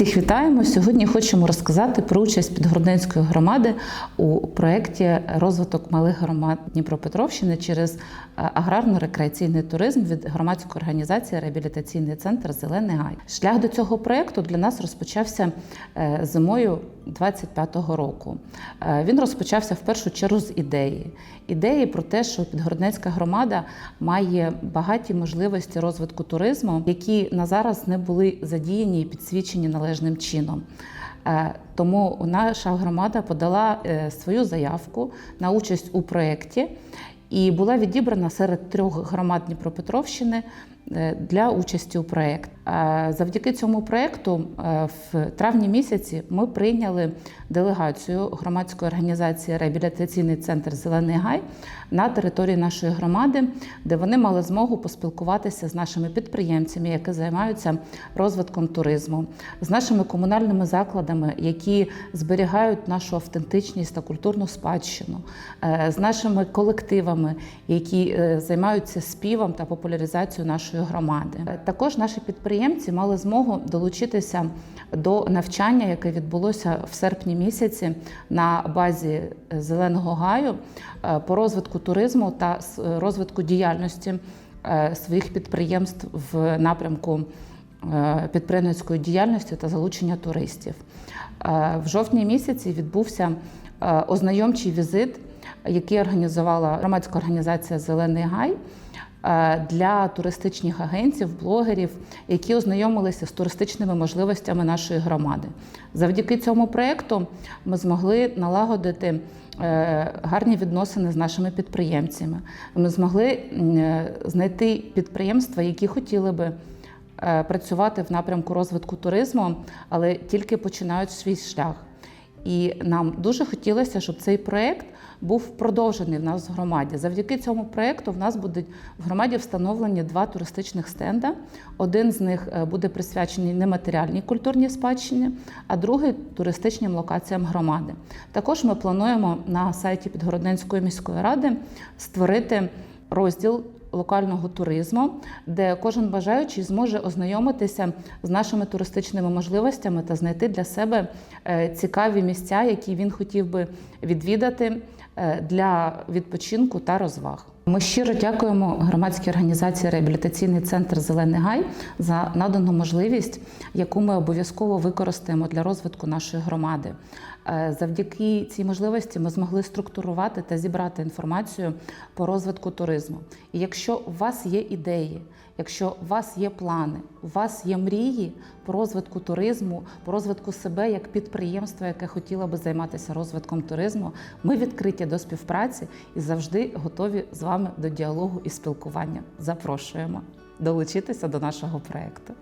Всіх вітаємо. Сьогодні хочемо розказати про участь Підгородненської громади у проєкті розвиток малих громад Дніпропетровщини через е, аграрно-рекреаційний туризм від громадської організації Реабілітаційний центр Зелений Гай. Шлях до цього проєкту для нас розпочався е, зимою 25-го року. Е, Він розпочався в першу чергу з ідеї. Ідеї про те, що Підгороднецька громада має багаті можливості розвитку туризму, які на зараз не були задіяні і підсвічені належним чином. Е, Тому наша громада подала е, свою заявку на участь у проєкті і була відібрана серед трьох громад Дніпропетровщини для участі у проєкт. Е, Завдяки цьому проєкту е, в травні місяці ми прийняли делегацію громадської організації Реабілітаційний центр Зелений Гай на території нашої громади, де вони мали змогу поспілкуватися з нашими підприємцями, які займаються розвитком туризму, з нашими комунальними закладами, які зберігають нашу автентичність та культурну спадщину, е, з нашими колективами, які е, займаються співом та популяризацією нашої громади. Е, Також наші підприємці мали змогу долучитися до навчання, яке відбулося в серпні місяці на базі е, Зеленого гаю е, по розвитку туризму та розвитку діяльності своїх підприємств в напрямку підприємницької діяльності та залучення туристів. В жовтні місяці відбувся ознайомчий візит, який організувала громадська організація Зелений гай для туристичних агентів, блогерів, які ознайомилися з туристичними можливостями нашої громади. Завдяки цьому проєкту ми змогли налагодити е, гарні відносини з нашими підприємцями. Ми змогли е, знайти підприємства, які хотіли би е, працювати в напрямку розвитку туризму, але тільки починають свій шлях. І нам дуже хотілося, щоб цей проєкт був продовжений в нас в громаді. Завдяки цьому проєкту в нас будуть в громаді встановлені два туристичних стенда. Один з них е, буде присвячений нематеріальній культурній спадщині, а другий туристичним локаціям громади. Також ми плануємо на сайті Підгородненської міської ради створити розділ локального туризму, де кожен бажаючий зможе ознайомитися з нашими туристичними можливостями та знайти для себе е, цікаві місця, які він хотів би відвідати для відпочинку та розваг. Ми щиро дякуємо громадській організації Реабілітаційний центр Зелений Гай за надану можливість, яку ми обов'язково використаємо для розвитку нашої громади. Е, Завдяки цій можливості ми змогли структурувати та зібрати інформацію по розвитку туризму. І якщо у вас є ідеї, якщо у вас є плани, у вас є мрії по розвитку туризму, по розвитку себе як підприємства, яке хотіло би займатися розвитком туризму, ми відкриті до співпраці і завжди готові з вами до діалогу і спілкування. Запрошуємо долучитися до нашого проєкту.